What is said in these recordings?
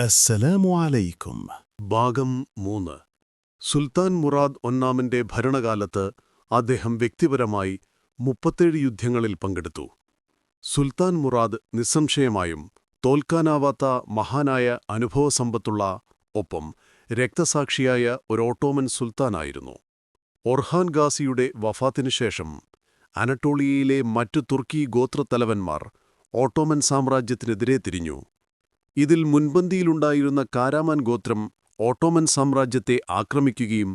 അസ്സലാമു അലൈക്കും. ഭാഗം മൂന്ന്. സുൽത്താൻ മുറാദ് ഒന്നാമന്റെ ഭരണകാലത്ത് അദ്ദേഹം വ്യക്തിപരമായി മുപ്പത്തേഴ് യുദ്ധങ്ങളിൽ പങ്കെടുത്തു. സുൽത്താൻ മുറാദ് നിസ്സംശയമായും തോൽക്കാനാവാത്ത മഹാനായ അനുഭവസമ്പത്തുള്ള ഒപ്പം രക്തസാക്ഷിയായ ഒരു ഓട്ടോമൻ സുൽത്താനായിരുന്നു. ഒർഹാൻ ഗാസിയുടെ വഫാത്തിനുശേഷം അനട്ടോളിയയിലെ മറ്റു തുർക്കി ഗോത്രത്തലവന്മാർ ഓട്ടോമൻ സാമ്രാജ്യത്തിനെതിരെ തിരിഞ്ഞു. ഇതിൽ മുൻപന്തിയിലുണ്ടായിരുന്ന കാരാമാൻ ഗോത്രം ഓട്ടോമൻ സാമ്രാജ്യത്തെ ആക്രമിക്കുകയും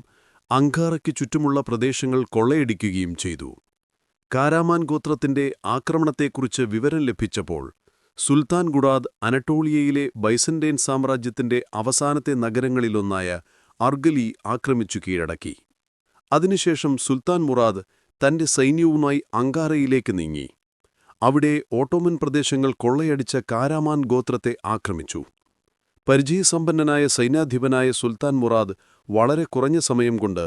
അങ്കാറയ്ക്ക് ചുറ്റുമുള്ള പ്രദേശങ്ങൾ കൊള്ളയടിക്കുകയും ചെയ്തു. കാരാമാൻ ഗോത്രത്തിന്റെ ആക്രമണത്തെക്കുറിച്ച് വിവരം ലഭിച്ചപ്പോൾ സുൽത്താൻ ഗുഡാദ് അനട്ടോളിയയിലെ ബൈസന്റൈൻ സാമ്രാജ്യത്തിന്റെ അവസാനത്തെ നഗരങ്ങളിലൊന്നായ അർഗലി ആക്രമിച്ചു കീഴടക്കി. അതിനുശേഷം സുൽത്താൻ മുറാദ് തന്റെ സൈന്യവുമായി അങ്കാറയിലേക്ക് നീങ്ങി. അവിടെ ഓട്ടോമൻ പ്രദേശങ്ങൾ കൊള്ളയടിച്ച കാരാമാൻ ഗോത്രത്തെ ആക്രമിച്ചു. പരിചയസമ്പന്നനായ സൈന്യാധിപനായ സുൽത്താൻ മുറാദ് വളരെ കുറഞ്ഞ സമയം കൊണ്ട്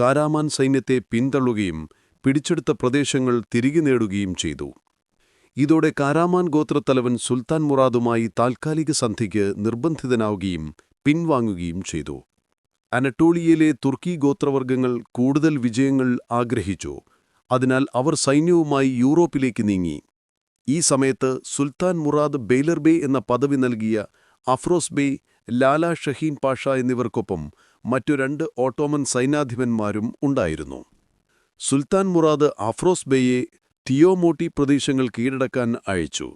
കാരാമാൻ സൈന്യത്തെ പിന്തള്ളുകയും പിടിച്ചെടുത്ത പ്രദേശങ്ങൾ തിരികെ നേടുകയും ചെയ്തു. ഇതോടെ കാരാമാൻ ഗോത്രത്തലവൻ സുൽത്താൻ മുറാദുമായി താൽക്കാലിക സന്ധിക്ക് നിർബന്ധിതനാവുകയും പിൻവാങ്ങുകയും ചെയ്തു. അനട്ടോളിയയിലെ തുർക്കി ഗോത്രവർഗങ്ങൾ കൂടുതൽ വിജയങ്ങൾ ആഗ്രഹിച്ചു. അതിനാൽ അവർ സൈന്യവുമായി യൂറോപ്പിലേക്ക് നീങ്ങി. ഈ സമയത്ത് സുൽത്താൻ മുറാദ് ബെയ്ലർ ബേ എന്ന പദവി നൽകിയ Afroz Bey Lala Shahin Pasha എന്നിവർക്കൊപ്പം മറ്റു രണ്ട് ഓട്ടോമൻ സൈനാധിപന്മാരും ഉണ്ടായിരുന്നു. സുൽത്താൻ മുറാദ് അഫ്രോസ് ബേയെ തിയോമോട്ടി പ്രദേശങ്ങൾ കീഴടക്കാൻ അയച്ചു.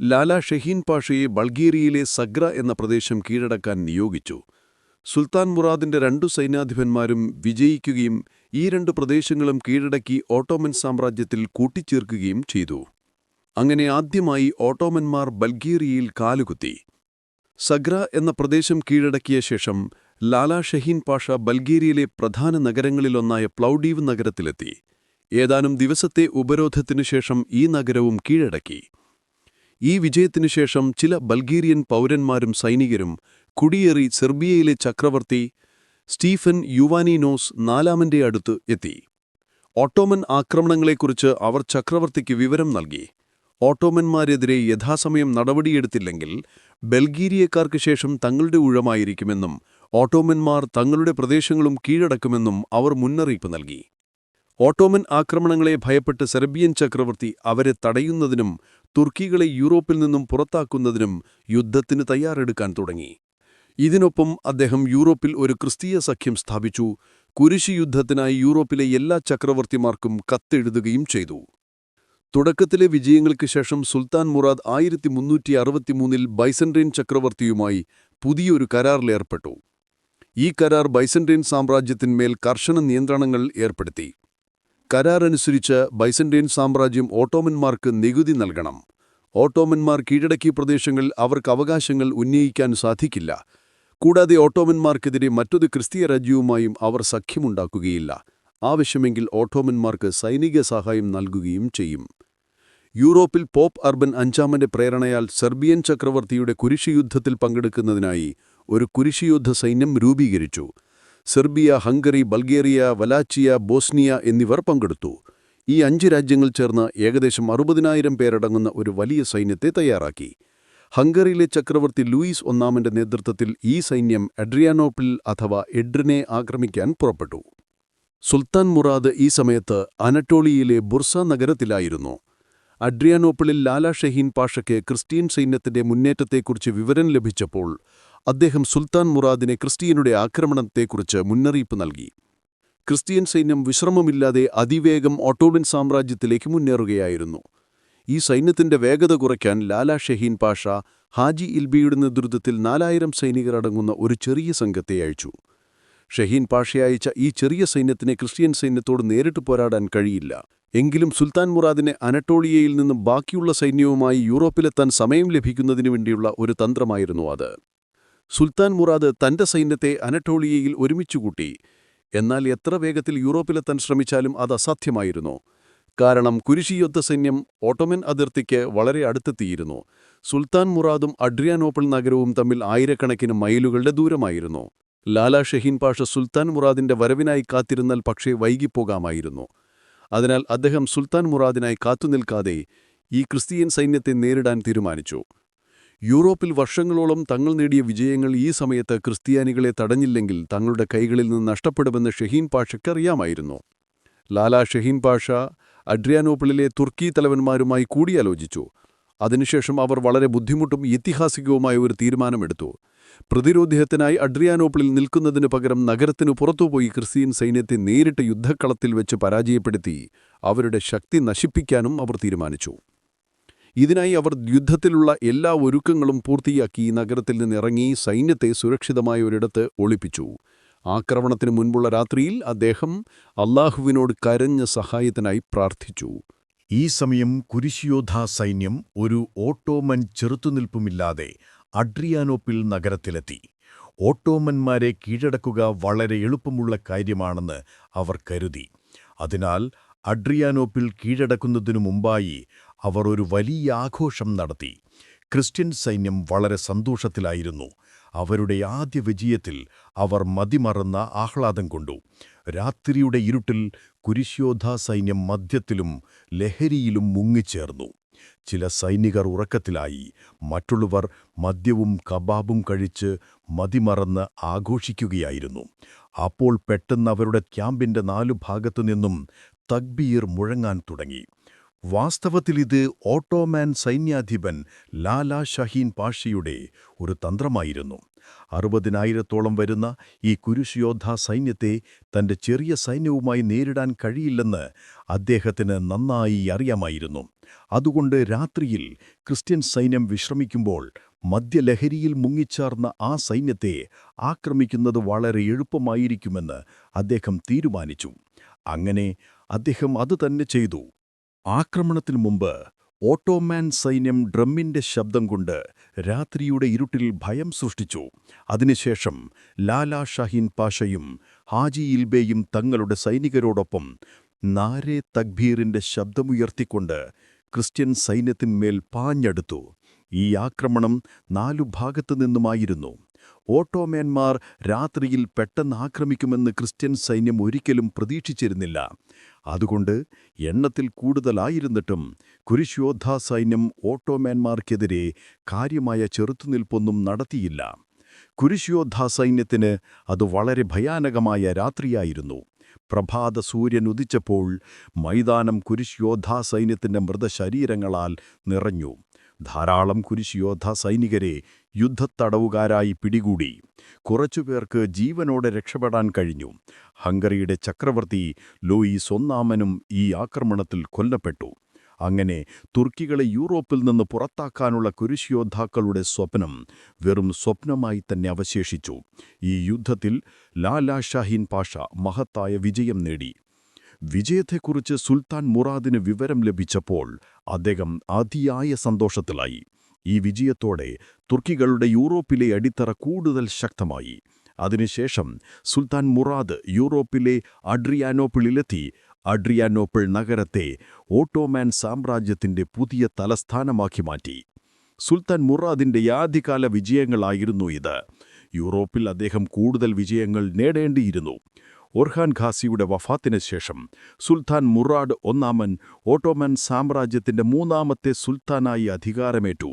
ലാല ഷഹീൻ പാഷയെ ബൾഗേറിയയിലെ സഗ്ര എന്ന പ്രദേശം കീഴടക്കാൻ നിയോഗിച്ചു. സുൽത്താൻ മുറാദിന്റെ രണ്ടു സൈന്യാധിപന്മാരും വിജയിക്കുകയും ഈ രണ്ട് പ്രദേശങ്ങളും കീഴടക്കി ഓട്ടോമൻ സാമ്രാജ്യത്തിൽ കൂട്ടിച്ചേർക്കുകയും ചെയ്തു. അങ്ങനെ ആദ്യമായി ഓട്ടോമന്മാർ ബൾഗേറിയയിൽ കാലുകുത്തി. സഗ്ര എന്ന പ്രദേശം കീഴടക്കിയ ശേഷം ലാലാ ഷഹീൻ പാഷ ബൾഗേറിയയിലെ പ്രധാന നഗരങ്ങളിലൊന്നായ പ്ലൌഡീവ് നഗരത്തിലെത്തി. ഏതാനും ദിവസത്തെ ഉപരോധത്തിനു ശേഷം ഈ നഗരവും കീഴടക്കി. ഈ വിജയത്തിനു ശേഷം ചില ബൾഗേറിയൻ പൗരന്മാരും സൈനികരും കുടിയേറി സെർബിയയിലെ ചക്രവർത്തി സ്റ്റീഫൻ യുവാനിനോസ് നാലാമന്റെ അടുത്ത് എത്തി. ഓട്ടോമൻ ആക്രമണങ്ങളെക്കുറിച്ച് അവർ ചക്രവർത്തിക്ക് വിവരം നൽകി. ഓട്ടോമന്മാരെതിരെ യഥാസമയം നടപടിയെടുത്തില്ലെങ്കിൽ ബൽഗീരിയക്കാർക്ക് ശേഷം തങ്ങളുടെ ഊഴമായിരിക്കുമെന്നും ഓട്ടോമന്മാർ തങ്ങളുടെ പ്രദേശങ്ങളും കീഴടക്കുമെന്നും അവർ മുന്നറിയിപ്പ് നൽകി. ഓട്ടോമൻ ആക്രമണങ്ങളെ ഭയപ്പെട്ട് സെർബിയൻ ചക്രവർത്തി അവരെ തടയുന്നതിനും തുർക്കികളെ യൂറോപ്പിൽ നിന്നും പുറത്താക്കുന്നതിനും യുദ്ധത്തിന് തയ്യാറെടുക്കാൻ തുടങ്ങി. ഇതിനൊപ്പം അദ്ദേഹം യൂറോപ്പിൽ ഒരു ക്രിസ്തീയ സഖ്യം സ്ഥാപിച്ചു. കുരിശി യുദ്ധത്തിനായി യൂറോപ്പിലെ എല്ലാ ചക്രവർത്തിമാർക്കും കത്തെഴുതുകയും ചെയ്തു. തുടക്കത്തിലെ വിജയങ്ങൾക്ക് ശേഷം സുൽത്താൻ മുറാദ് ആയിരത്തി മുന്നൂറ്റി അറുപത്തിമൂന്നിൽ ബൈസന്റൈൻ ചക്രവർത്തിയുമായി പുതിയൊരു കരാറിലേർപ്പെട്ടു. ഈ കരാർ ബൈസന്റൈൻ സാമ്രാജ്യത്തിന്മേൽ കർശന നിയന്ത്രണങ്ങൾ ഏർപ്പെടുത്തി. കരാർ അനുസരിച്ച് സാമ്രാജ്യം ഓട്ടോമന്മാർക്ക് നികുതി നൽകണം. ഓട്ടോമന്മാർ കീഴടക്കിയ പ്രദേശങ്ങളിൽ അവർക്ക് അവകാശങ്ങൾ ഉന്നയിക്കാൻ സാധിക്കില്ല. കൂടാതെ ഓട്ടോമന്മാർക്കെതിരെ മറ്റൊരു ക്രിസ്തീയ രാജ്യവുമായും അവർ സഖ്യമുണ്ടാക്കുകയില്ല. ആവശ്യമെങ്കിൽ ഓട്ടോമന്മാർക്ക് സൈനിക സഹായം നൽകുകയും ചെയ്യും. യൂറോപ്പിൽ പോപ്പ് അർബൻ അഞ്ചാമന്റെ പ്രേരണയാൽ സെർബിയൻ ചക്രവർത്തിയുടെ കുരിശുയുദ്ധത്തിൽ പങ്കെടുക്കുന്നതിനായി ഒരു കുരിശുയുദ്ധ സൈന്യം രൂപീകരിച്ചു. Serbia Hungary Bulgaria Wallachia Bosnia എന്നിവർ പങ്കെടുത്തു. ഈ അഞ്ച് രാജ്യങ്ങൾ ചേർന്ന് ഏകദേശം അറുപതിനായിരം പേരടങ്ങുന്ന ഒരു വലിയ സൈന്യത്തെ തയ്യാറാക്കി. ഹംഗറിയിലെ ചക്രവർത്തി ലൂയിസ് ഒന്നാമന്റെ നേതൃത്വത്തിൽ ഈ സൈന്യം അഡ്രിയാനോപ്പിൾ അഥവാ എഡ്രിനെ ആക്രമിക്കാൻ പുറപ്പെട്ടു. സുൽത്താൻ മുറാദ് ഈ സമയത്ത് അനട്ടോളിയയിലെ ബുർസ നഗരത്തിലായിരുന്നു. അഡ്രിയാനോപ്പിളിൽ ലാലാ ഷഹീൻ പാഷയ്ക്ക് ക്രിസ്ത്യൻ സൈന്യത്തിന്റെ മുന്നേറ്റത്തെക്കുറിച്ച് വിവരം ലഭിച്ചപ്പോൾ അദ്ദേഹം സുൽത്താൻ മുറാദിനെ ക്രിസ്ത്യനുടെ ആക്രമണത്തെക്കുറിച്ച് മുന്നറിയിപ്പ് നൽകി. ക്രിസ്ത്യൻ സൈന്യം വിശ്രമമില്ലാതെ അതിവേഗം ഓട്ടോമൻ സാമ്രാജ്യത്തിലേക്ക് മുന്നേറുകയായിരുന്നു. ഈ സൈന്യത്തിന്റെ വേഗത കുറയ്ക്കാൻ ലാലാ ഷഹീൻ പാഷ ഹാജി ഇൽബിയുടെ നേതൃത്വത്തിൽ നാലായിരം സൈനികർ അടങ്ങുന്ന ഒരു ചെറിയ സംഘത്തെ അയച്ചു. ഷഹീൻ പാഷ അയച്ച ഈ ചെറിയ സൈന്യത്തിനെ ക്രിസ്ത്യൻ സൈന്യത്തോട് നേരിട്ട് പോരാടാൻ കഴിയില്ല. എങ്കിലും സുൽത്താൻ മുറാദിനെ അനട്ടോളിയയിൽ നിന്നും ബാക്കിയുള്ള സൈന്യവുമായി യൂറോപ്പിലെത്താൻ സമയം ലഭിക്കുന്നതിനു വേണ്ടിയുള്ള ഒരു തന്ത്രമായിരുന്നു അത്. സുൽത്താൻ മുറാദ് തന്റെ സൈന്യത്തെ അനട്ടോളിയയിൽ ഒരുമിച്ചുകൂട്ടി. എന്നാൽ എത്ര വേഗത്തിൽ യൂറോപ്പിലെത്താൻ ശ്രമിച്ചാലും അത് അസാധ്യമായിരുന്നു. കാരണം കുരിശിയുദ്ധ സൈന്യം ഓട്ടോമൻ അതിർത്തിക്ക് വളരെ അടുത്തെത്തിയിരുന്നു. സുൽത്താൻ മുറാദും അഡ്രിയാനോപ്പിൾ നഗരവും തമ്മിൽ ആയിരക്കണക്കിന് മൈലുകളുടെ ദൂരമായിരുന്നു. ലാലാ ഷഹീൻ പാഷ സുൽത്താൻ മുറാദിന്റെ വരവിനായി കാത്തിരുന്നാൽ പക്ഷേ വൈകിപ്പോകാമായിരുന്നു. അതിനാൽ അദ്ദേഹം സുൽത്താൻ മുറാദിനായി കാത്തുനിൽക്കാതെ ഈ ക്രിസ്തീയൻ സൈന്യത്തെ നേരിടാൻ തീരുമാനിച്ചു. യൂറോപ്പിൽ വർഷങ്ങളോളം തങ്ങൾ നേടിയ വിജയങ്ങൾ ഈ സമയത്ത് ക്രിസ്ത്യാനികളെ തടഞ്ഞില്ലെങ്കിൽ തങ്ങളുടെ കൈകളിൽ നിന്ന് നഷ്ടപ്പെടുമെന്ന് ഷഹീൻ പാഷയ്ക്ക് അറിയാമായിരുന്നു ലാലാ ഷഹീൻ പാഷ അഡ്രിയാനോപ്പിളിലെ തുർക്കി തലവന്മാരുമായി കൂടിയാലോചിച്ചു. അതിനുശേഷം അവർ വളരെ ബുദ്ധിമുട്ടും ഐതിഹാസികവുമായ ഒരു തീരുമാനമെടുത്തു. പ്രതിരോധത്തിനായി അഡ്രിയാനോപ്പിളിൽ നിൽക്കുന്നതിനു പകരം നഗരത്തിനു പുറത്തുപോയി ക്രിസ്ത്യൻ സൈന്യത്തെ നേരിട്ട് യുദ്ധക്കളത്തിൽ വെച്ച് പരാജയപ്പെടുത്തി അവരുടെ ശക്തി നശിപ്പിക്കാനും അവർ തീരുമാനിച്ചു. ഇതിനായി അവർ യുദ്ധത്തിലുള്ള എല്ലാ ഒരുക്കങ്ങളും പൂർത്തിയാക്കി നഗരത്തിൽ നിന്നിറങ്ങി സൈന്യത്തെ സുരക്ഷിതമായ ഒരിടത്ത് ഒളിപ്പിച്ചു. ആക്രമണത്തിന് മുൻപുള്ള രാത്രിയിൽ അദ്ദേഹം അള്ളാഹുവിനോട് കരഞ്ഞ സഹായത്തിനായി പ്രാർത്ഥിച്ചു. ഈ സമയം കുരിശിയോദ്ധാ സൈന്യം ഒരു ഓട്ടോമൻ ചെറുത്തുനിൽപ്പുമില്ലാതെ അഡ്രിയാനോപ്പിൽ നഗരത്തിലെത്തി. ഓട്ടോമന്മാരെ കീഴടക്കുക വളരെ എളുപ്പമുള്ള കാര്യമാണെന്ന് അവർ കരുതി. അതിനാൽ അഡ്രിയാനോപ്പിൽ കീഴടക്കുന്നതിനു മുമ്പായി അവർ ഒരു വലിയ ആഘോഷം നടത്തി. ക്രിസ്ത്യൻ സൈന്യം വളരെ സന്തോഷത്തിലായിരുന്നു. അവരുടെ ആദ്യ വിജയത്തിൽ അവർ മതിമറന്ന ആഹ്ലാദം കൊണ്ടു. രാത്രിയുടെ ഇരുട്ടിൽ കുരിശോധാ സൈന്യം മദ്യത്തിലും ലഹരിയിലും മുങ്ങിച്ചേർന്നു. ചില സൈനികർ ഉറക്കത്തിലായി. മറ്റുള്ളവർ മദ്യവും കബാബും കഴിച്ച് മതിമറന്ന് ആഘോഷിക്കുകയായിരുന്നു. അപ്പോൾ പെട്ടെന്ന് അവരുടെ ക്യാമ്പിന്റെ നാലു ഭാഗത്തു നിന്നും തക്ബീർ മുഴങ്ങാൻ തുടങ്ങി. വാസ്തവത്തിൽ ഇത് ഓട്ടോമാൻ സൈന്യാധിപൻ ലാലാ ഷഹീൻ പാഷയുടെ ഒരു തന്ത്രമായിരുന്നു. അറുപതിനായിരത്തോളം വരുന്ന ഈ കുരിശുയോദ്ധാ സൈന്യത്തെ തന്റെ ചെറിയ സൈന്യവുമായി നേരിടാൻ കഴിയില്ലെന്ന് അദ്ദേഹത്തിന് നന്നായി അറിയാമായിരുന്നു. അതുകൊണ്ട് രാത്രിയിൽ ക്രിസ്ത്യൻ സൈന്യം വിശ്രമിക്കുമ്പോൾ മദ്യലഹരിയിൽ മുങ്ങിച്ചാർന്ന ആ സൈന്യത്തെ ആക്രമിക്കുന്നത് വളരെ എളുപ്പമായിരിക്കുമെന്ന് അദ്ദേഹം തീരുമാനിച്ചു. അങ്ങനെ അദ്ദേഹം അതുതന്നെ ചെയ്തു. ആക്രമണത്തിനു മുമ്പ് ഓട്ടോമാൻ സൈന്യം ഡ്രമ്മിന്റെ ശബ്ദം കൊണ്ട് രാത്രിയുടെ ഇരുട്ടിൽ ഭയം സൃഷ്ടിച്ചു. അതിനുശേഷം ലാലാ ഷാഹിൻ പാഷയും ഹാജി ഇൽബേയും തങ്ങളുടെ സൈനികരോടൊപ്പം നാരെ തക്ബീറിന്റെ ശബ്ദമുയർത്തിക്കൊണ്ട് ക്രിസ്ത്യൻ സൈന്യത്തിന്മേൽ പാഞ്ഞെടുത്തു. ഈ ആക്രമണം നാലു ഭാഗത്തു നിന്നുമായിരുന്നു. ഓട്ടോമേന്മാർ രാത്രിയിൽ പെട്ടെന്ന് ആക്രമിക്കുമെന്ന് ക്രിസ്ത്യൻ സൈന്യം ഒരിക്കലും പ്രതീക്ഷിച്ചിരുന്നില്ല. അതുകൊണ്ട് എണ്ണത്തിൽ കൂടുതലായിരുന്നിട്ടും കുരിശോദ്ധാ സൈന്യം ഓട്ടോമേന്മാർക്കെതിരെ കാര്യമായ ചെറുത്തുനിൽപ്പൊന്നും നടത്തിയില്ല. കുരിശോദ്ധ സൈന്യത്തിന് അത് വളരെ ഭയാനകമായ രാത്രിയായിരുന്നു. പ്രഭാത സൂര്യൻ ഉദിച്ചപ്പോൾ മൈതാനം കുരിശ്യോദ്ധാ സൈന്യത്തിന്റെ മൃതശരീരങ്ങളാൽ നിറഞ്ഞു. ധാരാളം കുരിശുയോദ്ധ സൈനികരെ യുദ്ധത്തടവുകാരായി പിടികൂടി. കുറച്ചുപേർക്ക് ജീവനോടെ രക്ഷപ്പെടാൻ കഴിഞ്ഞു. ഹംഗറിയുടെ ചക്രവർത്തി ലൂയിസ് ഒന്നാമനും ഈ ആക്രമണത്തിൽ കൊല്ലപ്പെട്ടു. അങ്ങനെ തുർക്കികളെ യൂറോപ്പിൽ നിന്ന് പുറത്താക്കാനുള്ള കുരിശുയോദ്ധാക്കളുടെ സ്വപ്നം വെറും സ്വപ്നമായി തന്നെ അവശേഷിച്ചു. ഈ യുദ്ധത്തിൽ ലാലാ ഷാഹീൻ പാഷ മഹത്തായ വിജയം നേടി. വിജയത്തെക്കുറിച്ച് സുൽത്താൻ മുറാദിന് വിവരം ലഭിച്ചപ്പോൾ അദ്ദേഹം അതിയായ സന്തോഷത്തിലായി. ഈ വിജയത്തോടെ തുർക്കികളുടെ യൂറോപ്പിലെ അടിത്തറ കൂടുതൽ ശക്തമായി. അതിനുശേഷം സുൽത്താൻ മുറാദ് യൂറോപ്പിലെ അഡ്രിയാനോപ്പിളിലെത്തി. അഡ്രിയാനോപ്പിൾ നഗരത്തെ ഓട്ടോമാൻ സാമ്രാജ്യത്തിന്റെ പുതിയ തലസ്ഥാനമാക്കി മാറ്റി. സുൽത്താൻ മുറാദിന്റെ ആദ്യകാല വിജയങ്ങളായിരുന്നു ഇത്. യൂറോപ്പിൽ അദ്ദേഹം കൂടുതൽ വിജയങ്ങൾ നേടേണ്ടിയിരുന്നു. ഒർഹാൻ ഖാസിയുടെ വഫാത്തിന് ശേഷം സുൽത്താൻ മുറാഡ് ഒന്നാമൻ ഓട്ടോമൻ സാമ്രാജ്യത്തിന്റെ മൂന്നാമത്തെ സുൽത്താനായി അധികാരമേറ്റു.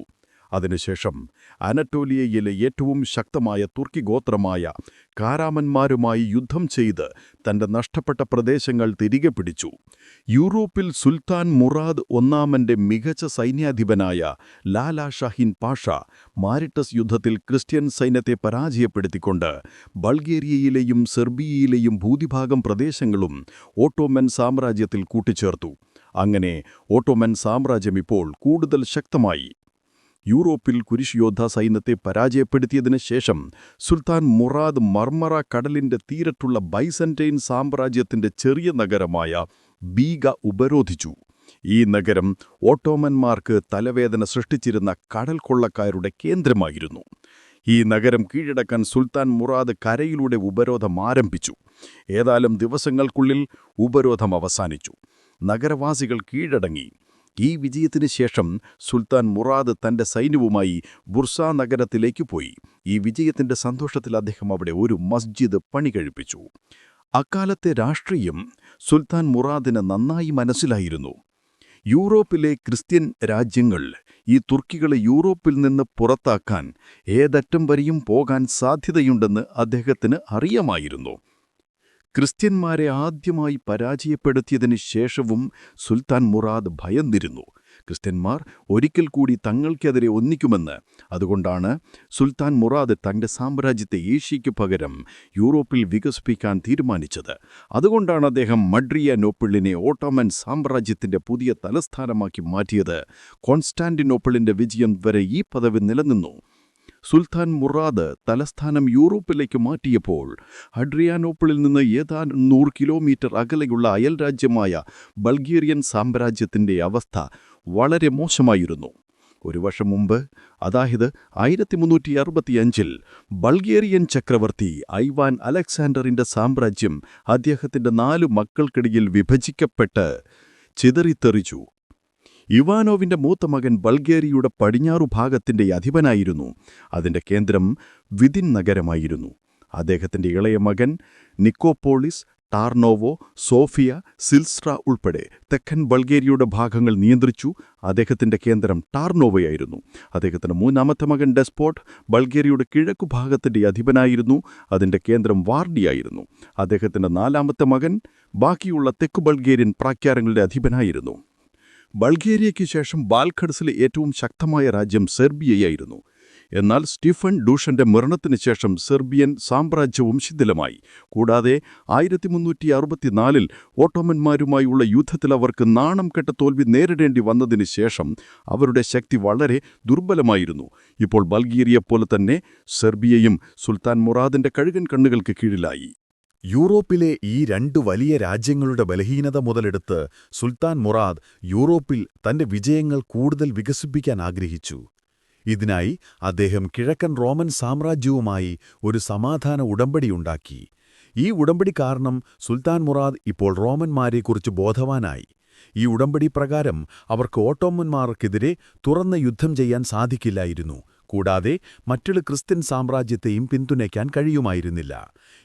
അതിനുശേഷം അനറ്റോലിയയിലെ ഏറ്റവും ശക്തമായ തുർക്കി ഗോത്രമായ കാരാമന്മാരുമായി യുദ്ധം ചെയ്ത് തന്റെ നഷ്ടപ്പെട്ട പ്രദേശങ്ങൾ തിരികെ പിടിച്ചു. യൂറോപ്പിൽ സുൽത്താൻ മുറാദ് ഒന്നാമന്റെ മികച്ച സൈന്യാധിപനായ ലാലാ ഷാഹിൻ പാഷ മാരിട്ടസ് യുദ്ധത്തിൽ ക്രിസ്ത്യൻ സൈന്യത്തെ പരാജയപ്പെടുത്തിക്കൊണ്ട് ബൾഗേറിയയിലെയും സെർബിയയിലെയും ഭൂരിഭാഗം പ്രദേശങ്ങളും ഓട്ടോമൻ സാമ്രാജ്യത്തിൽ കൂട്ടിച്ചേർത്തു. അങ്ങനെ ഓട്ടോമൻ സാമ്രാജ്യം ഇപ്പോൾ കൂടുതൽ ശക്തമായി യൂറോപ്പിൽ കുരിശ് യോദ്ധ സൈന്യത്തെ പരാജയപ്പെടുത്തിയതിന് ശേഷം സുൽത്താൻ മുറാദ് മർമറ കടലിന്റെ തീരത്തുള്ള ബൈസന്റൈൻ സാമ്രാജ്യത്തിന്റെ ചെറിയ നഗരമായ ബീഗ ഉപരോധിച്ചു. ഈ നഗരം ഓട്ടോമന്മാർക്ക് തലവേദന സൃഷ്ടിച്ചിരുന്ന കടൽ കൊള്ളക്കാരുടെ കേന്ദ്രമായിരുന്നു. ഈ നഗരം കീഴടക്കാൻ സുൽത്താൻ മുറാദ് കരയിലൂടെ ഉപരോധം ആരംഭിച്ചു. ഏതാനും ദിവസങ്ങൾക്കുള്ളിൽ ഉപരോധം അവസാനിച്ചു. നഗരവാസികൾ കീഴടങ്ങി. ഈ വിജയത്തിന് ശേഷം സുൽത്താൻ മുറാദ് തന്റെ സൈന്യവുമായി ബുർസ നഗരത്തിലേക്ക് പോയി. ഈ വിജയത്തിന്റെ സന്തോഷത്തിൽ അദ്ദേഹം അവിടെ ഒരു മസ്ജിദ് പണി കഴിപ്പിച്ചു. അക്കാലത്തെ രാഷ്ട്രീയം സുൽത്താൻ മുറാദിന് നന്നായി മനസ്സിലായിരുന്നു. യൂറോപ്പിലെ ക്രിസ്ത്യൻ രാജ്യങ്ങൾ ഈ തുർക്കികളെ യൂറോപ്പിൽ നിന്ന് പുറത്താക്കാൻ ഏതറ്റം വരെയും പോകാൻ സാധ്യതയുണ്ടെന്ന് അദ്ദേഹത്തിന് അറിയാമായിരുന്നു. ക്രിസ്ത്യന്മാരെ ആദ്യമായി പരാജയപ്പെടുത്തിയതിന് ശേഷവും സുൽത്താൻ മുറാദ് ഭയന്നിരുന്നു. ക്രിസ്ത്യന്മാർ ഒരിക്കൽ കൂടി തങ്ങൾക്കെതിരെ ഒന്നിക്കുമെന്ന്. അതുകൊണ്ടാണ് സുൽത്താൻ മുറാദ് തന്റെ സാമ്രാജ്യത്തെ ഏഷ്യയ്ക്ക് പകരം യൂറോപ്പിൽ വികസിപ്പിക്കാൻ തീരുമാനിച്ചത്. അതുകൊണ്ടാണ് അദ്ദേഹം മഡ്രിയ നോപ്പിളിനെ ഓട്ടോമൻ സാമ്രാജ്യത്തിന്റെ പുതിയ തലസ്ഥാനമാക്കി മാറ്റിയത്. കോൺസ്റ്റാന്റിനോപ്പിളിന്റെ വിജയം വരെ ഈ പദവി നിലനിന്നു. സുൽത്താൻ മുറാദ് തലസ്ഥാനം യൂറോപ്പിലേക്ക് മാറ്റിയപ്പോൾ ഹഡ്രിയാനോപ്പിളിൽ നിന്ന് ഏതാനും നൂറ് കിലോമീറ്റർ അകലെയുള്ള അയൽരാജ്യമായ ബൾഗേറിയൻ സാമ്രാജ്യത്തിന്റെ അവസ്ഥ വളരെ മോശമായിരുന്നു. ഒരു വർഷം മുമ്പ് അതായത് ആയിരത്തി മുന്നൂറ്റി അറുപത്തിയഞ്ചിൽ ബൾഗേറിയൻ ചക്രവർത്തി ഐവാൻ അലക്സാണ്ടറിന്റെ സാമ്രാജ്യം അദ്ദേഹത്തിന്റെ നാലു മക്കൾക്കിടയിൽ വിഭജിക്കപ്പെട്ട് ചിതറിത്തെറിച്ചു. ഇവാനോവിന്റെ മൂത്ത മകൻ ബൾഗേറിയയുടെ പടിഞ്ഞാറു ഭാഗത്തിന്റെ അധിപനായിരുന്നു. അതിന്റെ കേന്ദ്രം വിതിൻ നഗരമായിരുന്നു. അദ്ദേഹത്തിന്റെ ഇളയ മകൻ നിക്കോപോളിസ് ടാർനോവോ സോഫിയ സിൽസ്ട്ര ഉൾപ്പെടെ തെക്കൻ ബൾഗേറിയയുടെ ഭാഗങ്ങൾ നിയന്ത്രിച്ചു. അദ്ദേഹത്തിന്റെ കേന്ദ്രം ടാർനോവയായിരുന്നു അദ്ദേഹത്തിന്റെ മൂന്നാമത്തെ മകൻ ഡെസ്പോട്ട് ബൾഗേറിയയുടെ കിഴക്കു ഭാഗത്തിന്റെ അധിപനായിരുന്നു. അതിന്റെ കേന്ദ്രം വാർഡിയായിരുന്നു. അദ്ദേഹത്തിന്റെ നാലാമത്തെ മകൻ ബാക്കിയുള്ള തെക്കു ബൾഗേറിയൻ പ്രാക്യാരങ്ങളുടെ അധിപനായിരുന്നു. ബൾഗേറിയയ്ക്ക് ശേഷം ബാൽഖഡ്സിലെ ഏറ്റവും ശക്തമായ രാജ്യം സെർബിയയായിരുന്നു. എന്നാൽ സ്റ്റീഫൻ ഡൂഷന്റെ മരണത്തിന് ശേഷം സെർബിയൻ സാമ്രാജ്യവും ശിഥിലമായി. കൂടാതെ ആയിരത്തി മുന്നൂറ്റി അറുപത്തിനാലിൽ ഓട്ടോമന്മാരുമായുള്ള യുദ്ധത്തിൽ അവർക്ക് നാണം കെട്ട തോൽവി നേരിടേണ്ടി വന്നതിന് ശേഷം അവരുടെ ശക്തി വളരെ ദുർബലമായിരുന്നു. ഇപ്പോൾ ബൾഗേറിയ പോലെ തന്നെ സെർബിയയും സുൽത്താൻ മുറാദിന്റെ കഴുകൻ കണ്ണുകൾക്ക് കീഴിലായി. യൂറോപ്പിലെ ഈ രണ്ടു വലിയ രാജ്യങ്ങളുടെ ബലഹീനത മുതലെടുത്ത് സുൽത്താൻ മുറാദ് യൂറോപ്പിൽ തന്റെ വിജയങ്ങൾ കൂടുതൽ വികസിപ്പിക്കാൻ ആഗ്രഹിച്ചു. ഇതിനായി അദ്ദേഹം കിഴക്കൻ റോമൻ സാമ്രാജ്യവുമായി ഒരു സമാധാന ഉടമ്പടിയുണ്ടാക്കി ഈ ഉടമ്പടി കാരണം സുൽത്താൻ മുറാദ് ഇപ്പോൾ റോമന്മാരെക്കുറിച്ച് ബോധവാനായി. ഈ ഉടമ്പടി പ്രകാരം അവർക്ക് ഓട്ടോമന്മാർക്കെതിരെ തുറന്ന യുദ്ധം ചെയ്യാൻ സാധിക്കില്ലായിരുന്നു. കൂടാതെ മറ്റൊരു ക്രിസ്ത്യൻ സാമ്രാജ്യത്തെയും പിന്തുണയ്ക്കാൻ കഴിയുമായിരുന്നില്ല.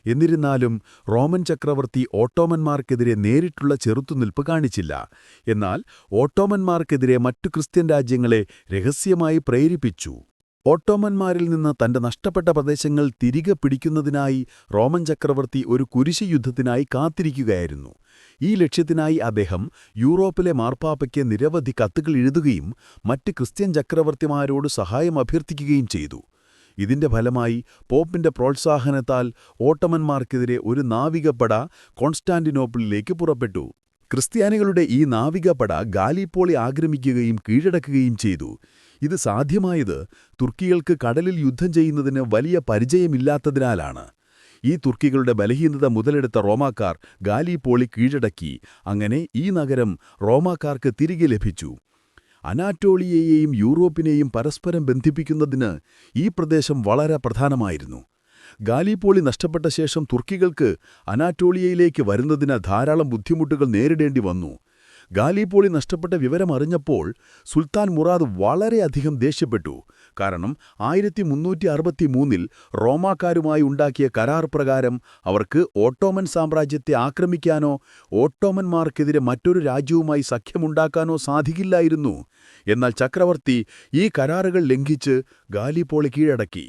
എന്നിരുന്നാലും റോമൻ ചക്രവർത്തി ഓട്ടോമന്മാർക്കെതിരെ നേരിട്ടുള്ള ചെറുത്തുനിൽപ്പ് കാണിച്ചില്ല. എന്നാൽ ഓട്ടോമന്മാർക്കെതിരെ മറ്റു ക്രിസ്ത്യൻ രാജ്യങ്ങളെ രഹസ്യമായി പ്രേരിപ്പിച്ചു. ഓട്ടോമന്മാരിൽ നിന്ന് തന്റെ നഷ്ടപ്പെട്ട പ്രദേശങ്ങൾ തിരികെ പിടിക്കുന്നതിനായി റോമൻ ചക്രവർത്തി ഒരു കുരിശ് യുദ്ധത്തിനായി കാത്തിരിക്കുകയായിരുന്നു. ഈ ലക്ഷ്യത്തിനായി അദ്ദേഹം യൂറോപ്പിലെ മാർപ്പാപ്പയ്ക്ക് നിരവധി കത്തുകൾ എഴുതുകയും മറ്റ് ക്രിസ്ത്യൻ ചക്രവർത്തിമാരോട് സഹായം അഭ്യർത്ഥിക്കുകയും ചെയ്തു. ഇതിന്റെ ഫലമായി പോപ്പിന്റെ പ്രോത്സാഹനത്താൽ ഓട്ടമന്മാർക്കെതിരെ ഒരു നാവികപ്പട കോൺസ്റ്റാന്റിനോപ്പിളിലേക്ക് പുറപ്പെട്ടു. ക്രിസ്ത്യാനികളുടെ ഈ നാവികപ്പട ഗാലിപ്പോളി ആക്രമിക്കുകയും കീഴടക്കുകയും ചെയ്തു. ഇത് സാധ്യമായത് തുർക്കികൾക്ക് കടലിൽ യുദ്ധം ചെയ്യുന്നതിന് വലിയ പരിചയമില്ലാത്തതിനാലാണ്. ഈ തുർക്കികളുടെ ബലഹീനത മുതലെടുത്ത റോമാക്കാർ ഗാലിപോളി കീഴടക്കി. അങ്ങനെ ഈ നഗരം റോമാക്കാർക്ക് തിരികെ ലഭിച്ചു. അനാറ്റോളിയയെയും യൂറോപ്പിനെയും പരസ്പരം ബന്ധിപ്പിക്കുന്നതിന് ഈ പ്രദേശം വളരെ പ്രധാനമായിരുന്നു. ഗാലിപോളി നഷ്ടപ്പെട്ട ശേഷം തുർക്കികൾക്ക് അനാറ്റോളിയയിലേക്ക് വരുന്നതിന് ധാരാളം ബുദ്ധിമുട്ടുകൾ നേരിടേണ്ടി വന്നു. ഗാലിപ്പോളി നഷ്ടപ്പെട്ട വിവരമറിഞ്ഞപ്പോൾ സുൽത്താൻ മുറാദ് വളരെയധികം ദേഷ്യപ്പെട്ടു. കാരണം ആയിരത്തി മുന്നൂറ്റി അറുപത്തിമൂന്നിൽ റോമാക്കാരുമായി ഉണ്ടാക്കിയ കരാർ പ്രകാരം അവർക്ക് ഓട്ടോമൻ സാമ്രാജ്യത്തെ ആക്രമിക്കാനോ ഓട്ടോമന്മാർക്കെതിരെ മറ്റൊരു രാജ്യവുമായി സഖ്യമുണ്ടാക്കാനോ സാധിക്കില്ലായിരുന്നു. എന്നാൽ ചക്രവർത്തി ഈ കരാറുകൾ ലംഘിച്ച് ഗാലിപോളി കീഴടക്കി.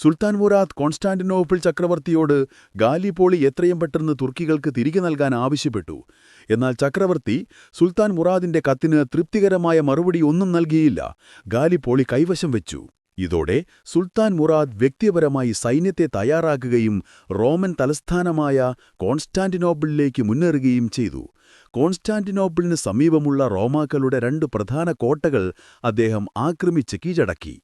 സുൽത്താൻ മുറാദ് കോൺസ്റ്റാന്റിനോപ്പിൾ ചക്രവർത്തിയോട് ഗാലിപോളി എത്രയും പെട്ടെന്ന് തുർക്കികൾക്ക് തിരികെ നൽകാൻ ആവശ്യപ്പെട്ടു. എന്നാൽ ചക്രവർത്തി സുൽത്താൻ മുറാദിന്റെ കത്തിന് തൃപ്തികരമായ മറുപടി ഒന്നും നൽകിയില്ല. ഗാലിപോളി കൈവശം വെച്ചു. ഇതോടെ സുൽത്താൻ മുറാദ് വ്യക്തിപരമായി സൈന്യത്തെ തയ്യാറാക്കുകയും റോമൻ തലസ്ഥാനമായ കോൺസ്റ്റാന്റിനോപ്പിളിലേക്ക് മുന്നേറുകയും ചെയ്തു. കോൺസ്റ്റാന്റിനോപ്പിളിന് സമീപമുള്ള റോമാക്കളുടെ രണ്ട് പ്രധാന കോട്ടകൾ അദ്ദേഹം ആക്രമിച്ച് കീഴടക്കി.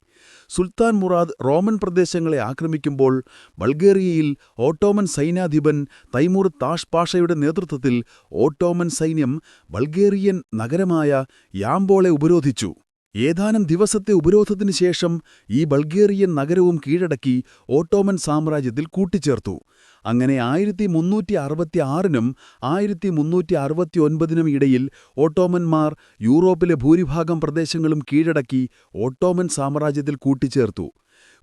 സുൽത്താൻ മുറാദ് റോമൻ പ്രദേശങ്ങളെ ആക്രമിക്കുമ്പോൾ ബൾഗേറിയയിൽ ഓട്ടോമൻ സൈന്യാധിപൻ തൈമൂർ താഷ് പാഷയുടെ നേതൃത്വത്തിൽ ഓട്ടോമൻ സൈന്യം ബൾഗേറിയൻ നഗരമായ യാംബോളെ ഉപരോധിച്ചു. ഏതാനും ദിവസത്തെ ഉപരോധത്തിനു ശേഷം ഈ ബൾഗേറിയൻ നഗരവും കീഴടക്കി ഓട്ടോമൻ സാമ്രാജ്യത്തിൽ കൂട്ടിച്ചേർത്തു. അങ്ങനെ ആയിരത്തി മുന്നൂറ്റി അറുപത്തി ആറിനും ആയിരത്തി മുന്നൂറ്റി അറുപത്തി ഒൻപതിനും ഇടയിൽ ഓട്ടോമന്മാർ യൂറോപ്പിലെ ഭൂരിഭാഗം പ്രദേശങ്ങളും കീഴടക്കി ഓട്ടോമൻ സാമ്രാജ്യത്തിൽ കൂട്ടിച്ചേർത്തു.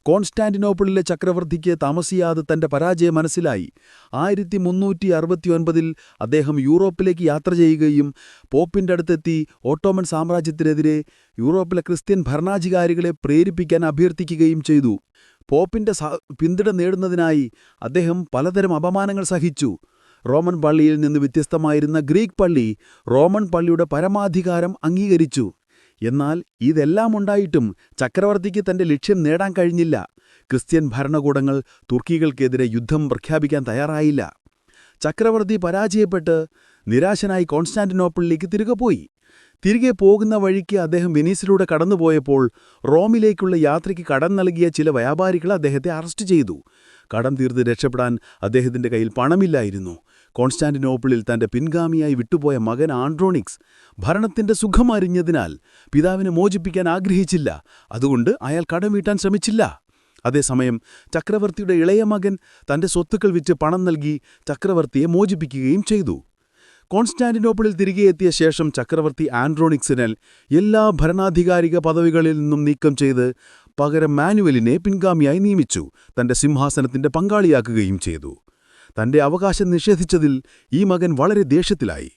കോൺസ്റ്റാന്റിനോപ്പിളിലെ ചക്രവർത്തിക്ക് താമസിയാതെ തന്റെ പരാജയം മനസ്സിലായി. ആയിരത്തി മുന്നൂറ്റി അറുപത്തിയൊൻപതിൽ അദ്ദേഹം യൂറോപ്പിലേക്ക് യാത്ര ചെയ്യുകയും പോപ്പിന്റെ അടുത്തെത്തി ഓട്ടോമൻ സാമ്രാജ്യത്തിനെതിരെ യൂറോപ്പിലെ ക്രിസ്ത്യൻ ഭരണാധികാരികളെ പ്രേരിപ്പിക്കാൻ അഭ്യർത്ഥിക്കുകയും ചെയ്തു. പോപ്പിന്റെ പിന്തുണ നേടുന്നതിനായി അദ്ദേഹം പലതരം അപമാനങ്ങൾ സഹിച്ചു. റോമൻ പള്ളിയിൽ നിന്ന് വ്യത്യസ്തമായിരുന്ന ഗ്രീക്ക് പള്ളി റോമൻ പള്ളിയുടെ പരമാധികാരം അംഗീകരിച്ചു. എന്നാൽ ഇതെല്ലാം ഉണ്ടായിട്ടും ചക്രവർത്തിക്ക് തന്റെ ലക്ഷ്യം നേടാൻ കഴിഞ്ഞില്ല. ക്രിസ്ത്യൻ ഭരണകൂടങ്ങൾ തുർക്കികൾക്കെതിരെ യുദ്ധം പ്രഖ്യാപിക്കാൻ തയ്യാറായില്ല. ചക്രവർത്തി പരാജയപ്പെട്ട് നിരാശനായി കോൺസ്റ്റാന്റിനോപ്പിളിലേക്ക് തിരികെ പോയി. തിരികെ പോകുന്ന വഴിക്ക് അദ്ദേഹം വെനീസിലൂടെ കടന്നുപോയപ്പോൾ റോമിലേക്കുള്ള യാത്രയ്ക്ക് കടം നൽകിയ ചില വ്യാപാരികൾ അദ്ദേഹത്തെ അറസ്റ്റ് ചെയ്തു. കടം തീർത്ത് രക്ഷപ്പെടാൻ അദ്ദേഹത്തിന്റെ കയ്യിൽ പണമില്ലായിരുന്നു. കോൺസ്റ്റാന്റിനോപ്പിളിൽ തന്റെ പിൻഗാമിയായി വിട്ടുപോയ മകൻ ആൻഡ്രോണിക്സ് ഭരണത്തിന്റെ സുഖമറിഞ്ഞതിനാൽ പിതാവിനെ മോചിപ്പിക്കാൻ ആഗ്രഹിച്ചില്ല. അതുകൊണ്ട് അയാൾ കടം വീട്ടാൻ ശ്രമിച്ചില്ല. അതേസമയം ചക്രവർത്തിയുടെ ഇളയ മകൻ തന്റെ സ്വത്തുക്കൾ വിറ്റ് പണം നൽകി ചക്രവർത്തിയെ മോചിപ്പിക്കുകയും ചെയ്തു. കോൺസ്റ്റാന്റിനോപ്പിളിൽ തിരികെ എത്തിയ ശേഷം ചക്രവർത്തി ആൻഡ്രോണിക്സിനൽ എല്ലാ ഭരണാധികാരിക പദവികളിൽ നിന്നും നീക്കം ചെയ്ത് പകരം മാനുവലിനെ പിൻഗാമിയായി നിയമിച്ചു തന്റെ സിംഹാസനത്തിന്റെ പങ്കാളിയാക്കുകയും ചെയ്തു. തന്റെ അവകാശം നിഷേധിച്ചതിൽ ഈ മകൻ വളരെ ദേഷ്യത്തിലായി.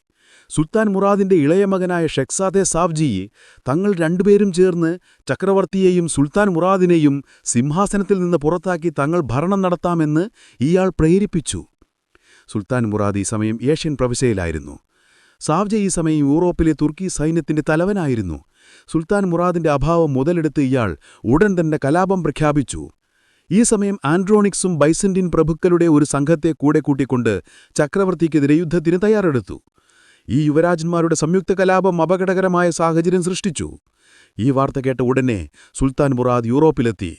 സുൽത്താൻ മുറാദിന്റെ ഇളയ മകനായ ഷെക്സാദെ സാവ്ജിയെ തങ്ങൾ രണ്ടുപേരും ചേർന്ന് ചക്രവർത്തിയെയും സുൽത്താൻ മുറാദിനെയും സിംഹാസനത്തിൽ നിന്ന് പുറത്താക്കി തങ്ങൾ ഭരണം നടത്താമെന്ന് ഇയാൾ പ്രേരിപ്പിച്ചു. സുൽത്താൻ മുറാദ് ഈ സമയം ഏഷ്യൻ പ്രവിശ്യയിലായിരുന്നു. സാവ്ജ ഈ സമയം യൂറോപ്പിലെ തുർക്കി സൈന്യത്തിന്റെ തലവനായിരുന്നു. സുൽത്താൻ മുറാദിന്റെ അഭാവം മുതലെടുത്ത് ഇയാൾ ഉടൻ തന്നെ കലാപം പ്രഖ്യാപിച്ചു. ഈ സമയം ആൻഡ്രോണിക്സും ബൈസന്റിൻ പ്രഭുക്കളുടെ ഒരു സംഘത്തെ കൂടെ കൂട്ടിക്കൊണ്ട് ചക്രവർത്തിക്കെതിരെ യുദ്ധത്തിന് തയ്യാറെടുത്തു. ഈ യുവരാജന്മാരുടെ സംയുക്ത കലാപം അപകടകരമായ സാഹചര്യം സൃഷ്ടിച്ചു. ഈ വാർത്ത കേട്ട ഉടനെ സുൽത്താൻ മുറാദ് യൂറോപ്പിലെത്തി.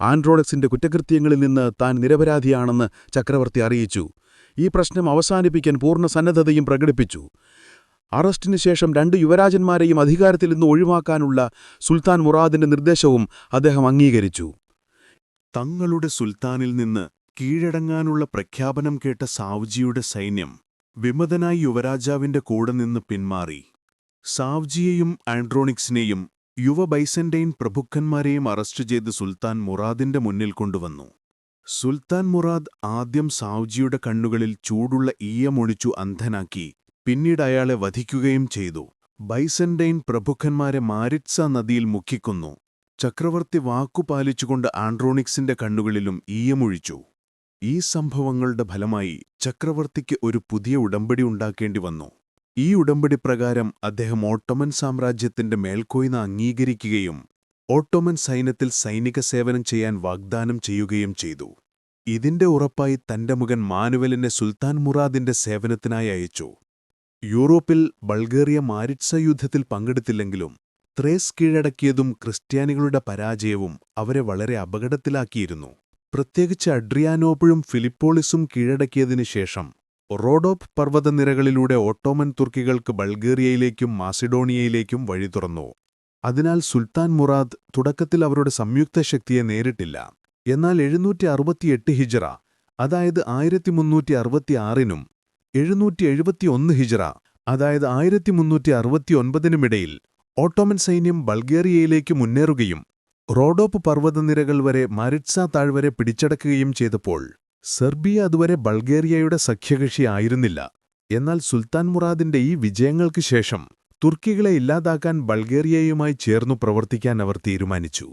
ആൻഡ്രോണിക്സിന്റെ കുറ്റകൃത്യങ്ങളിൽ നിന്ന് താൻ നിരപരാധിയാണെന്ന് ചക്രവർത്തി അറിയിച്ചു. ഈ പ്രശ്നം അവസാനിപ്പിക്കാൻ പൂർണ സന്നദ്ധതയും പ്രകടിപ്പിച്ചു. അറസ്റ്റിന് ശേഷം രണ്ട് യുവരാജന്മാരെയും അധികാരത്തിൽ നിന്ന് ഒഴിവാക്കാനുള്ള സുൽത്താൻ മുറാദിന്റെ നിർദ്ദേശവും അദ്ദേഹം അംഗീകരിച്ചു. തങ്ങളുടെ സുൽത്താനിൽ നിന്ന് കീഴടങ്ങാനുള്ള പ്രഖ്യാപനം കേട്ട സാവ്ജിയുടെ സൈന്യം വിമതനായി യുവരാജാവിന്റെ കൂടെ നിന്ന് പിന്മാറി. സാവ്ജിയെയും ആൻഡ്രോണിക്സിനെയും യുവ ബൈസന്റൈൻ പ്രഭുക്കന്മാരെയും അറസ്റ്റ് ചെയ്ത് സുൽത്താൻ മുറാദിന്റെ മുന്നിൽ കൊണ്ടുവന്നു. സുൽത്താൻ മുറാദ് ആദ്യം സാവ്ജിയുടെ കണ്ണുകളിൽ ചൂടുള്ള ഈയമൊഴിച്ചു അന്ധനാക്കി പിന്നീട് അയാളെ വധിക്കുകയും ചെയ്തു. ബൈസന്റൈൻ പ്രഭുക്കന്മാരെ മാരിറ്റ്സ നദിയിൽ മുക്കിക്കൊന്നു. ചക്രവർത്തി വാക്കുപാലിച്ചുകൊണ്ട് ആൻഡ്രോണിക്സിന്റെ കണ്ണുകളിലും ഈയമൊഴിച്ചു. ഈ സംഭവങ്ങളുടെ ഫലമായി ചക്രവർത്തിക്ക് ഒരു പുതിയ ഉടമ്പടി ഉണ്ടാക്കേണ്ടി വന്നു. ഈ ഉടമ്പടി പ്രകാരം അദ്ദേഹം ഓട്ടോമൻ സാമ്രാജ്യത്തിന്റെ മേൽക്കോയ്ന അംഗീകരിക്കുകയും ഓട്ടോമൻ സൈന്യത്തിൽ സൈനിക സേവനം ചെയ്യാൻ വാഗ്ദാനം ചെയ്യുകയും ചെയ്തു. ഇതിന്റെ ഉറപ്പായി തന്റെ മകൻ മാനുവലിനെ സുൽത്താൻ മുറാദിന്റെ സേവനത്തിനായി അയച്ചു. യൂറോപ്പിൽ ബൾഗേറിയ മാരിറ്റ്സ യുദ്ധത്തിൽ പങ്കെടുത്തില്ലെങ്കിലും ത്രേസ് കീഴടക്കിയതും ക്രിസ്ത്യാനികളുടെ പരാജയവും അവരെ വളരെ അപകടത്തിലാക്കിയിരുന്നു. പ്രത്യേകിച്ച് അഡ്രിയാനോപ്പിഴും ഫിലിപ്പോളിസും കീഴടക്കിയതിനു ശേഷം റോഡോപ്പ് പർവതനിരകളിലൂടെ ഓട്ടോമൻ തുർക്കികൾക്ക് ബൾഗേറിയയിലേക്കും മാസിഡോണിയയിലേക്കും വഴി തുറന്നു അതിനാൽ സുൽത്താൻ മുറാദ് തുടക്കത്തിൽ അവരുടെ സംയുക്ത ശക്തിയെ നേരിട്ടില്ല. എന്നാൽ എഴുന്നൂറ്റി അറുപത്തിയെട്ട് ഹിജറ അതായത് ആയിരത്തി മുന്നൂറ്റി അറുപത്തിയാറിനും എഴുന്നൂറ്റി എഴുപത്തിയൊന്ന് ഹിജറ അതായത് ആയിരത്തി മുന്നൂറ്റി അറുപത്തിയൊൻപതിനുമിടയിൽ ഓട്ടോമൻ സൈന്യം ബൾഗേറിയയിലേക്ക് മുന്നേറുകയും റോഡോപ്പ് പർവതനിരകൾ വരെ മരിറ്റ്സ താഴ്വരെ പിടിച്ചടക്കുകയും ചെയ്തപ്പോൾ സെർബിയ അതുവരെ ബൾഗേറിയയുടെ സഖ്യകക്ഷി ആയിരുന്നില്ല എന്നാൽ സുൽത്താൻ മുറാദിന്റെ ഈ വിജയങ്ങൾക്ക് ശേഷം തുർക്കികളെ ഇല്ലാതാക്കാൻ ബൾഗേറിയയുമായി ചേർന്നു പ്രവർത്തിക്കാൻ അവർ തീരുമാനിച്ചു.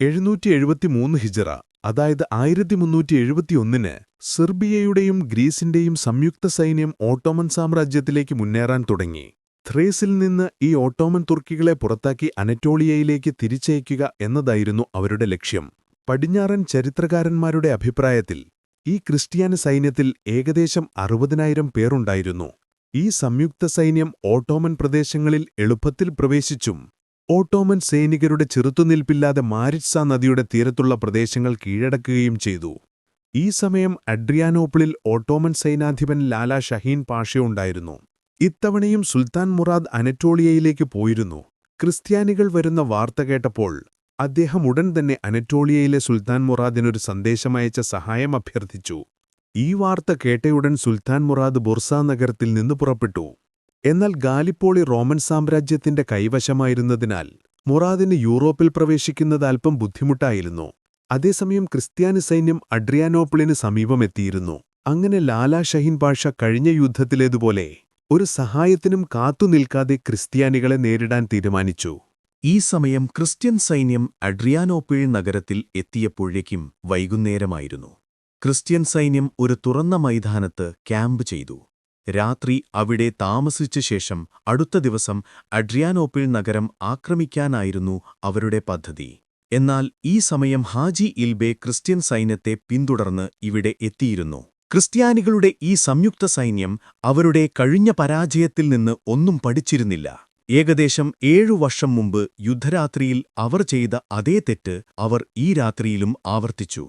എഴുന്നൂറ്റി എഴുപത്തിമൂന്ന് ഹിജറ അതായത് ആയിരത്തി മുന്നൂറ്റി എഴുപത്തിയൊന്നിന് സെർബിയയുടെയും ഗ്രീസിന്റെയും സംയുക്ത സൈന്യം ഓട്ടോമൻ സാമ്രാജ്യത്തിലേക്ക് മുന്നേറാൻ തുടങ്ങി. ത്രേസിൽ നിന്ന് ഈ ഓട്ടോമൻ തുർക്കികളെ പുറത്താക്കി അനറ്റോളിയയിലേക്ക് തിരിച്ചയക്കുക എന്നതായിരുന്നു അവരുടെ ലക്ഷ്യം. പടിഞ്ഞാറൻ ചരിത്രകാരന്മാരുടെ അഭിപ്രായത്തിൽ ഈ ക്രിസ്ത്യാനി സൈന്യത്തിൽ ഏകദേശം അറുപതിനായിരം പേരുണ്ടായിരുന്നു. ഈ സംയുക്ത സൈന്യം ഓട്ടോമൻ പ്രദേശങ്ങളിൽ എളുപ്പത്തിൽ പ്രവേശിച്ചും ഓട്ടോമൻ സൈനികരുടെ ചെറുത്തുനിൽപ്പില്ലാതെ മാരിറ്റ്സ നദിയുടെ തീരത്തുള്ള പ്രദേശങ്ങൾ കീഴടക്കുകയും ചെയ്തു. ഈ സമയം അഡ്രിയാനോപ്പിളിൽ ഓട്ടോമൻ സൈനാധിപൻ ലാലാ ഷഹീൻ പാഷയുണ്ടായിരുന്നു. ഇത്തവണയും സുൽത്താൻ മുറാദ് അനറ്റോളിയയിലേക്ക് പോയിരുന്നു. ക്രിസ്ത്യാനികൾ വരുന്ന വാർത്ത കേട്ടപ്പോൾ അദ്ദേഹം ഉടൻ തന്നെ അനറ്റോളിയയിലെ സുൽത്താൻ മുറാദിനൊരു സന്ദേശമയച്ച സഹായം അഭ്യർത്ഥിച്ചു. ഈ വാർത്ത കേട്ടയുടൻ സുൽത്താൻ മുറാദ് ബുർസ നഗരത്തിൽ നിന്ന് പുറപ്പെട്ടു. എന്നാൽ ഗാലിപ്പോളി റോമൻ സാമ്രാജ്യത്തിന്റെ കൈവശമായിരുന്നതിനാൽ മുറാദിന് യൂറോപ്പിൽ പ്രവേശിക്കുന്നത് അല്പം ബുദ്ധിമുട്ടായിരുന്നു. അതേസമയം ക്രിസ്ത്യാനി സൈന്യം അഡ്രിയാനോപ്പിളിന് സമീപമെത്തിയിരുന്നു. അങ്ങനെ ലാലാ ഷഹീൻ പാഷ കഴിഞ്ഞ യുദ്ധത്തിലേതുപോലെ ഒരു സഹായത്തിനും കാത്തുനിൽക്കാതെ ക്രിസ്ത്യാനികളെ നേരിടാൻ തീരുമാനിച്ചു. ഈ സമയം ക്രിസ്ത്യൻ സൈന്യം അഡ്രിയാനോപ്പിൾ നഗരത്തിൽ എത്തിയപ്പോഴേക്കും വൈകുന്നേരമായിരുന്നു. ക്രിസ്ത്യൻ സൈന്യം ഒരു തുറന്ന മൈതാനത്ത് ക്യാമ്പ് ചെയ്തു. രാത്രി അവിടെ താമസിച്ച ശേഷം അടുത്ത ദിവസം അഡ്രിയാനോപ്പിൾ നഗരം ആക്രമിക്കാനായിരുന്നു അവരുടെ പദ്ധതി. എന്നാൽ ഈ സമയം ഹാജി ഇൽബെ ക്രിസ്ത്യൻ സൈന്യത്തെ പിന്തുടർന്ന് ഇവിടെ എത്തിയിരുന്നു. ക്രിസ്ത്യാനികളുടെ ഈ സംയുക്ത സൈന്യം അവരുടെ കഴിഞ്ഞ പരാജയത്തിൽ നിന്ന് ഒന്നും പഠിച്ചിരുന്നില്ല. ഏകദേശം ഏഴു വർഷം മുമ്പ് യുദ്ധരാത്രിയിൽ അവർ ചെയ്ത അതേ തെറ്റ് അവർ ഈ രാത്രിയിലും ആവർത്തിച്ചു.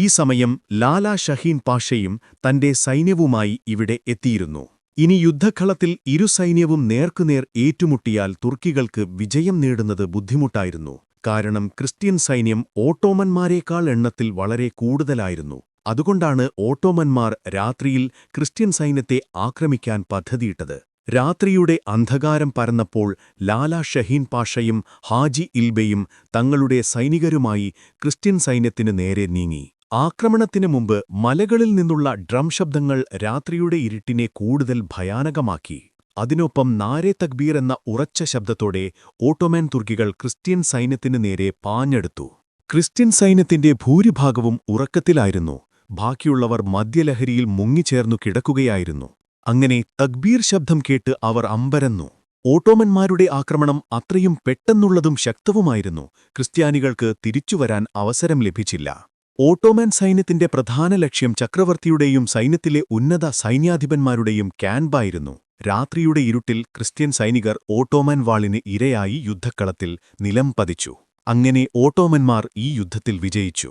ഈ സമയം ലാലാ ഷഹീൻ പാഷയും തന്റെ സൈന്യവുമായി ഇവിടെ എത്തിയിരുന്നു. ഇനി യുദ്ധക്കളത്തിൽ ഇരു സൈന്യവും നേർക്കുനേർ ഏറ്റുമുട്ടിയാൽ തുർക്കികൾക്ക് വിജയം നേടുന്നത് ബുദ്ധിമുട്ടായിരുന്നു. കാരണം ക്രിസ്ത്യൻ സൈന്യം ഓട്ടോമന്മാരേക്കാൾ എണ്ണത്തിൽ വളരെ കൂടുതലായിരുന്നു. അതുകൊണ്ടാണ് ഓട്ടോമന്മാർ രാത്രിയിൽ ക്രിസ്ത്യൻ സൈന്യത്തെ ആക്രമിക്കാൻ പദ്ധതിയിട്ടത്. രാത്രിയുടെ അന്ധകാരം പരന്നപ്പോൾ ലാലാ ഷഹീൻ പാഷയും ഹാജി ഇൽബയും തങ്ങളുടെ സൈനികരുമായി ക്രിസ്ത്യൻ സൈന്യത്തിനു നേരെ നീങ്ങി. ആക്രമണത്തിനു മുമ്പ് മലകളിൽ നിന്നുള്ള ഡ്രം ശബ്ദങ്ങൾ രാത്രിയുടെ ഇരുട്ടിനെ കൂടുതൽ ഭയാനകമാക്കി. അതിനൊപ്പം നാരെ തക്ബീർ എന്ന ഉറച്ച ശബ്ദത്തോടെ ഓട്ടോമാൻ തുർക്കികൾ ക്രിസ്ത്യൻ സൈന്യത്തിനു നേരെ പാഞ്ഞെടുത്തു. ക്രിസ്ത്യൻ സൈന്യത്തിന്റെ ഭൂരിഭാഗവും ഉറക്കത്തിലായിരുന്നു. ബാക്കിയുള്ളവർ മദ്യലഹരിയിൽ മുങ്ങിച്ചേർന്നു കിടക്കുകയായിരുന്നു. അങ്ങനെ തക്ബീർ ശബ്ദം കേട്ട് അവർ അമ്പരന്നു. ഓട്ടോമന്മാരുടെ ആക്രമണം അത്രയും പെട്ടെന്നുള്ളതും ശക്തവുമായിരുന്നു. ക്രിസ്ത്യാനികൾക്ക് തിരിച്ചുവരാൻ അവസരം ലഭിച്ചില്ല. ഓട്ടോമാൻ സൈന്യത്തിന്റെ പ്രധാന ലക്ഷ്യം ചക്രവർത്തിയുടെയും സൈന്യത്തിലെ ഉന്നത സൈന്യാധിപന്മാരുടെയും ക്യാൻബായിരുന്നു. രാത്രിയുടെ ഇരുട്ടിൽ ക്രിസ്ത്യൻ സൈനികർ ഓട്ടോമാൻ വാളിന് ഇരയായി യുദ്ധക്കളത്തിൽ നിലം പതിച്ചു. അങ്ങനെ ഓട്ടോമന്മാർ ഈ യുദ്ധത്തിൽ വിജയിച്ചു.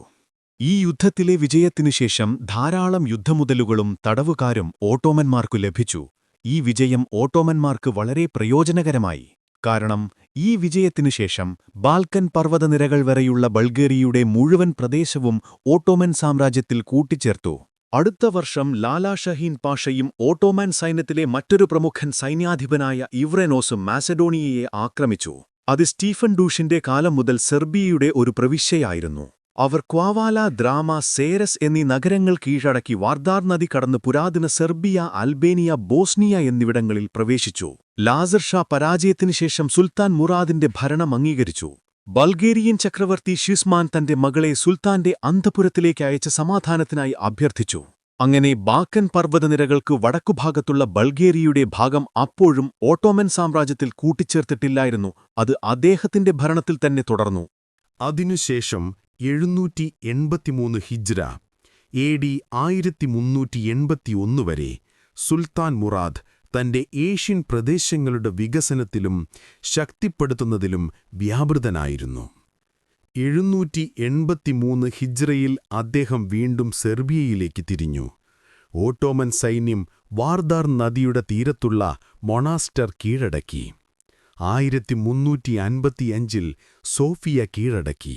ഈ യുദ്ധത്തിലെ വിജയത്തിനുശേഷം ധാരാളം യുദ്ധമുതലുകളും തടവുകാരും ഓട്ടോമന്മാർക്കു ലഭിച്ചു. ഈ വിജയം ഓട്ടോമന്മാർക്ക് വളരെ പ്രയോജനകരമായി. കാരണം ഈ വിജയത്തിനു ശേഷം ബാൽക്കൻ പർവതനിരകൾ വരെയുള്ള ബൾഗേറിയയുടെ മുഴുവൻ പ്രദേശവും ഓട്ടോമൻ സാമ്രാജ്യത്തിൽ കൂട്ടിച്ചേർത്തു. അടുത്ത വർഷം ലാലാ ഷഹീൻ പാഷയും ഓട്ടോമൻ സൈന്യത്തിലെ മറ്റൊരു പ്രമുഖൻ സൈന്യാധിപനായ ഇവ്രനോസും മാസഡോണിയയെ ആക്രമിച്ചു. അത് സ്റ്റീഫൻ ഡൂഷിന്റെ കാലം മുതൽ സെർബിയയുടെ ഒരു പ്രവിശ്യയായിരുന്നു. അവർ ക്വാവാല ദ്രാമ സേരസ് എന്നീ നഗരങ്ങൾ കീഴടക്കി വാർദാർ നദി കടന്ന് പുരാതന സെർബിയ അൽബേനിയ ബോസ്നിയ എന്നിവിടങ്ങളിൽ പ്രവേശിച്ചു. ലാസർ ഷാ പരാജയത്തിനുശേഷം സുൽത്താൻ മുറാദിന്റെ ഭരണം അംഗീകരിച്ചു. ബൾഗേറിയൻ ചക്രവർത്തി ഷിസ്മാൻ തന്റെ മകളെ സുൽത്താന്റെ അന്തപുരത്തിലേക്ക് അയച്ച സമാധാനത്തിനായി അഭ്യർത്ഥിച്ചു. അങ്ങനെ ബാക്കൻ പർവതനിരകൾക്ക് വടക്കുഭാഗത്തുള്ള ബൾഗേറിയയുടെ ഭാഗം അപ്പോഴും ഓട്ടോമൻ സാമ്രാജ്യത്തിൽ കൂട്ടിച്ചേർത്തിട്ടില്ലായിരുന്നു അത് അദ്ദേഹത്തിന്റെ ഭരണത്തിൽ തന്നെ തുടർന്നു. അതിനുശേഷം എഴുന്നൂറ്റി എൺപത്തിമൂന്ന് ഹിജ്ര എ ഡി ആയിരത്തി മുന്നൂറ്റി എൺപത്തിയൊന്ന് വരെ സുൽത്താൻ മുറാദ് തന്റെ ഏഷ്യൻ പ്രദേശങ്ങളുടെ വികസനത്തിലും ശക്തിപ്പെടുത്തുന്നതിലും വ്യാപൃതനായിരുന്നു. എഴുന്നൂറ്റി എൺപത്തിമൂന്ന് ഹിജ്രയിൽ അദ്ദേഹം വീണ്ടും സെർബിയയിലേക്ക് തിരിഞ്ഞു. ഓട്ടോമൻ സൈന്യം വാർദാർ നദിയുടെ തീരത്തുള്ള മൊണാസ്റ്റർ കീഴടക്കി. ആയിരത്തി മുന്നൂറ്റി അൻപത്തിയഞ്ചിൽ സോഫിയ കീഴടക്കി.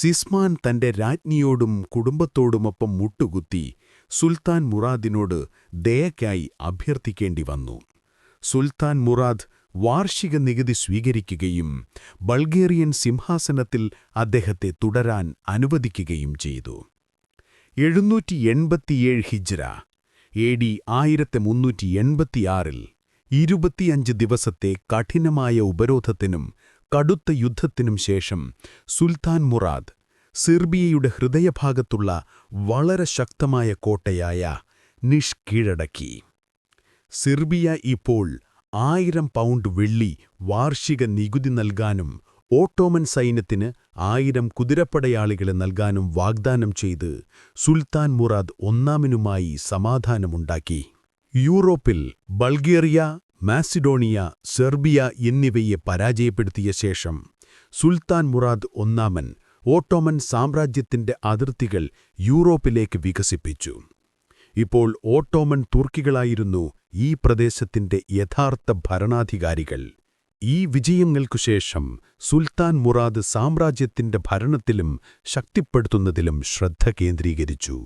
സിസ്മാൻ തന്റെ രാജ്ഞിയോടും കുടുംബത്തോടുമൊപ്പം മുട്ടുകുത്തി സുൽത്താൻ മുറാദിനോട് ദയക്കായി അഭ്യർത്ഥിക്കേണ്ടി വന്നു. സുൽത്താൻ മുറാദ് വാർഷിക നികുതി സ്വീകരിക്കുകയും ബൾഗേറിയൻ സിംഹാസനത്തിൽ അദ്ദേഹത്തെ തുടരാൻ അനുവദിക്കുകയും ചെയ്തു. എഴുന്നൂറ്റി എൺപത്തിയേഴ് ഹിജ്ര എ ഡി ആയിരത്തി മുന്നൂറ്റി എൺപത്തിയാറിൽ ഇരുപത്തിയഞ്ച് ദിവസത്തെ കഠിനമായ ഉപരോധത്തിനും കടുത്ത യുദ്ധത്തിനും ശേഷം സുൽത്താൻ മുറാദ് സിർബിയയുടെ ഹൃദയഭാഗത്തുള്ള വളരെ ശക്തമായ കോട്ടയായ നിഷ് കീഴടക്കി സിർബിയ ഇപ്പോൾ ആയിരം പൗണ്ട് വെള്ളി വാർഷിക നികുതി നൽകാനും ഓട്ടോമൻ സൈന്യത്തിന് ആയിരം കുതിരപ്പടയാളികളെ നൽകാനും വാഗ്ദാനം ചെയ്ത് സുൽത്താൻ മുറാദ് ഒന്നാമനുമായി സമാധാനമുണ്ടാക്കി. യൂറോപ്പിൽ ബൾഗേറിയ മാസിഡോണിയ സെർബിയ എന്നിവയെ പരാജയപ്പെടുത്തിയ ശേഷം സുൽത്താൻ മുറാദ് ഒന്നാമൻ ഓട്ടോമൻ സാമ്രാജ്യത്തിന്റെ അതിർത്തികൾ യൂറോപ്പിലേക്ക് വികസിപ്പിച്ചു. ഇപ്പോൾ ഓട്ടോമൻ തുർക്കികളായിരുന്നു ഈ പ്രദേശത്തിന്റെ യഥാർത്ഥ ഭരണാധികാരികൾ. ഈ വിജയങ്ങൾക്കു ശേഷം സുൽത്താൻ മുറാദ് സാമ്രാജ്യത്തിന്റെ ഭരണത്തിലും ശക്തിപ്പെടുത്തുന്നതിലും ശ്രദ്ധ കേന്ദ്രീകരിച്ചു.